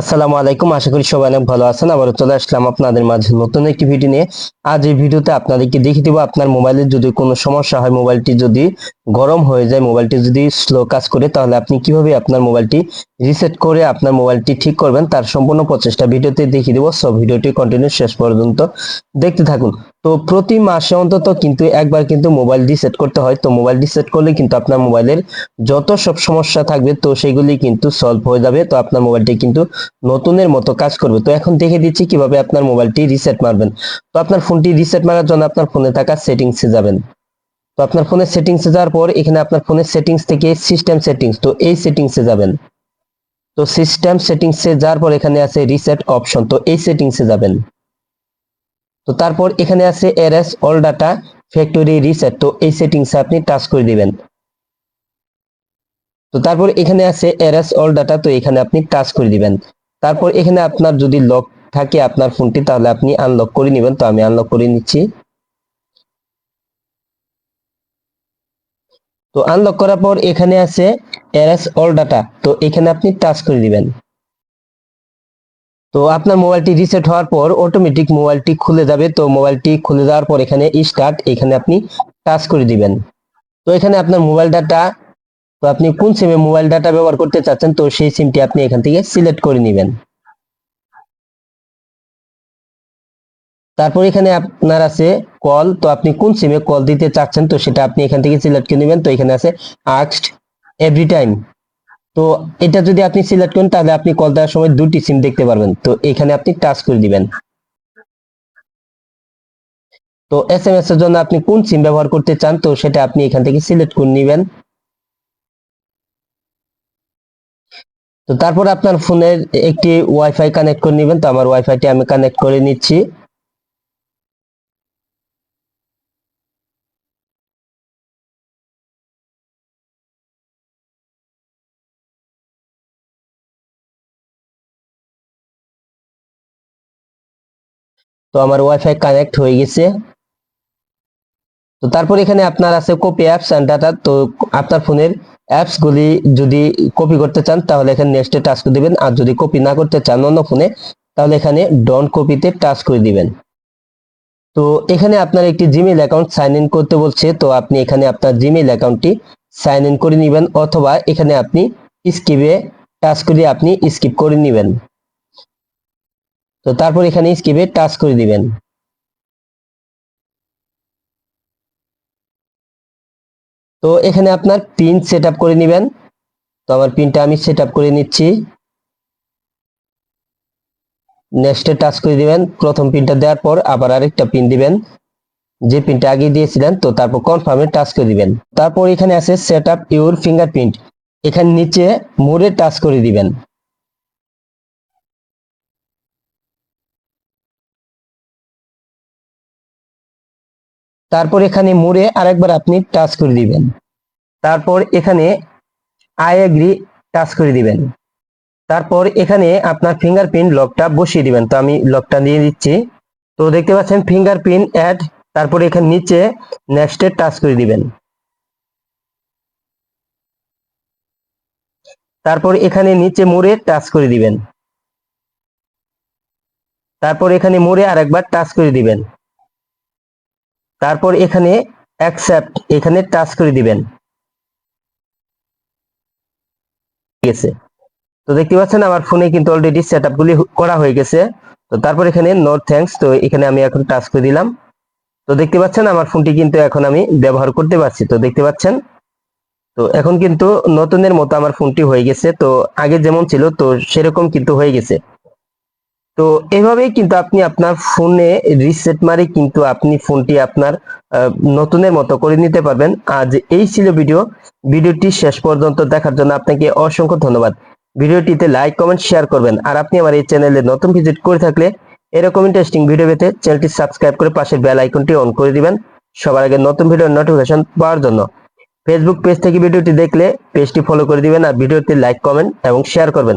আসসালামু আলাইকুম। আশা করি সবাই অনেক ভালো আছেন। আবারও চলে আসলাম আপনাদের মাঝে নতুন একটি ভিডিও নিয়ে। আজ এই ভিডিওতে আপনাদেরকে দেখিয়ে দেবো আপনার মোবাইলের যদি কোনো সমস্যা হয় মোবাইলটি যদি গরম হয়ে যায় মোবাইলটি যদি স্লো কাজ করে, তাহলে আপনি কীভাবে আপনার মোবাইলটি রিসেট করে আপনার মোবাইলটি ঠিক করবেন, তার সম্পূর্ণ প্রচেষ্টা ভিডিওতে দেখিয়ে দেবো। সব ভিডিওটি কন্টিনিউ শেষ পর্যন্ত দেখতে থাকুন। তো প্রতি মাসে অন্তত কিন্তু একবার কিন্তু মোবাইল রিসেট করতে হয়। তো মোবাইল রিসেট করলে কিন্তু আপনার মোবাইলের যত সব সমস্যা থাকবে, তো সেগুলি কিন্তু সলভ হয়ে যাবে। তো আপনার মোবাইলটি কিন্তু নতুনের মতো কাজ করবে। তো এখন দেখে দিচ্ছি কীভাবে আপনার মোবাইলটি রিসেট মারবেন। তো আপনার ফোনটি রিসেট মারার জন্য আপনার ফোনে থাকা সেটিংসে যাবেন। তো আপনার ফোনের সেটিংসে যাওয়ার পর এখানে আপনার ফোনের সেটিংস থেকে সিস্টেম সেটিংস তো এই সেটিংসে যাবেন। তো সিস্টেম সেটিংসে যাওয়ার পর এখানে আছে রিসেট অপশন তো এই সেটিংসে যাবেন। তো তারপর এখানে আছে এরএস, অল ডাটা, ফ্যাক্টরি, রিসেট। তো এই সেটিংসে আপনি টাচ করে দিবেন। তো তারপর এখানে আছে এরএস, অল ডাটা, তো এখানে আপনি টাচ করে দিবেন। তারপর এখানে আপনার যদি লক থাকে আপনার ফোনটি, তাহলে আপনি আনলক করে নেবেন। তো আমি আনলক করে নিচ্ছি। তো আনলক করার পর এখানে আছে এরএস, অল ডাটা, তো এখানে আপনি টাচ করে দিবেন। তো আপনার মোবাইলটি রিসেট হওয়ার পর অটোমেটিক মোবাইলটি খুলে যাবে। তো মোবাইলটি খুলে যাওয়ার পর এখানে স্টার্ট এখানে আপনি টাচ করে দিবেন। তো এখানে আপনার মোবাইল ডাটা তো আপনি কোন সিমে মোবাইল ডাটা ব্যবহার করতে চাচ্ছেন, তো সেই সিমটি আপনি এখান থেকে সিলেক্ট করে নেবেন। তারপর এখানে আপনার আছে কল তো আপনি কোন সিমে কল দিতে চাচ্ছেন, তো সেটা আপনি এখান থেকে সিলেক্ট করে নেবেন। তো এখানে আছে আক্সড এভরি টাইম তো এটা যদি আপনি সিলেক্ট করেন, তাহলে আপনি কল দেওয়ার সময় দুটি সিম দেখতে পারবেন। তো এখানে আপনি টাচ করে দিবেন। তো এস এম এস এর জন্য আপনি কোন সিম ব্যবহার করতে চান, তো সেটা আপনি এখান থেকে সিলেক্ট করে নেবেন। তো তারপর আপনার ফোনের একটি ওয়াইফাই কানেক্ট করে নেবেন। তো আমার ওয়াইফাইটি আমি কানেক্ট করে নিচ্ছি। তো আমার ওয়াইফাই কানেক্ট হয়ে গেছে। তো তারপর এখানে আপনার আছে কপি অ্যাপস এন্ড ডাটা তো আপনার ফোনের অ্যাপস গুলি যদি কপি করতে চান, তাহলে এখানে নেক্সটে টাচ করে দিবেন। আর যদি কপি না করতে চান অন্য ফোনে, তাহলে এখানে ডন কপিতে টাচ করে দিবেন। তো এখানে আপনার একটি জিমেইল অ্যাকাউন্ট সাইন ইন করতে বলছে, তো আপনি এখানে আপনার জিমেইল অ্যাকাউন্টটি সাইন ইন করে নেবেন, অথবা এখানে আপনি স্কিপে টাচ করে আপনি স্কিপ করে নেবেন। তো তারপর এখানে স্কিপে টাচ করে দিবেন। তো এখানে আপনার পিন সেট করে নেবেন। তো আমার পিনটা আমি সেট করে নিচ্ছি। নেক্সটে টাচ করে দিবেন। প্রথম পিনটা দেওয়ার পর আবার আরেকটা পিন দিবেন। যে পিনটা আগে দিয়েছিলেন, তো তারপর কনফার্মে টাচ করে দিবেন। তারপর এখানে আছে সেট আপ ইউর ফিঙ্গারপ্রিন্ট এখানে নিচে মোড়ে টাচ করে দিবেন। তারপর এখানে মোড়ে আরেকবার আপনি টাচ করে দিবেন। তারপর এখানে আই এগ্রি টাচ করে দিবেন। তারপর এখানে আপনার ফিঙ্গারপ্রিন্ট লকটা বসিয়ে দিবেন। তো আমি লকটা দিয়ে দিচ্ছি। তো দেখতে পাচ্ছেন ফিঙ্গারপ্রিন্ট অ্যাড তারপর এখানে নিচে নেক্সটে টাচ করে দিবেন। তারপর এখানে নিচে মোড়ে টাচ করে দিবেন। তারপর এখানে মোড়ে আরেকবার টাচ করে দিবেন। তারপর এখানে অ্যাকসেপ্ট এখানে টাচ করে দিবেন। গেছে। তো দেখতে পাচ্ছেন আমার ফোনে কিন্তু অলরেডি সেট গুলি করা হয়ে গেছে। তো তারপর এখানে নো থ্যাঙ্কস তো এখানে আমি এখন টাচ করে দিলাম। তো দেখতে পাচ্ছেন আমার ফোনটি কিন্তু এখন আমি ব্যবহার করতে পারছি। তো দেখতে পাচ্ছেন? তো এখন কিন্তু নতুনের মতো আমার ফোনটি হয়ে গেছে। তো আগে যেমন ছিল, তো সেরকম কিন্তু হয়ে গেছে। তো এভাবেই কিন্তু আপনি আপনার ফোনে রিসেট মারি কিন্তু আপনি ফোনটি আপনার নতুনের মতো করে নিতে পারবেন। আজ এই ছিল ভিডিও। ভিডিওটি শেষ পর্যন্ত দেখার জন্য আপনাকে অসংখ্য ধন্যবাদ। ভিডিওটিতে লাইক কমেন্ট শেয়ার করবেন। আর আপনি আমার এই চ্যানেলে নতুন ভিজিট করে থাকলে এরকম ইন্টারেস্টিং ভিডিও পেতে চ্যানেলটি সাবস্ক্রাইব করে পাশের বেল আইকনটি অন করে দিবেন। সবার আগে নতুন ভিডিওর নোটিফিকেশন পাওয়ার জন্য। ফেসবুক পেজ থেকে ভিডিওটি দেখলে পেজটি ফলো করে দিবেন আর ভিডিওতে লাইক কমেন্ট এবং শেয়ার করবেন।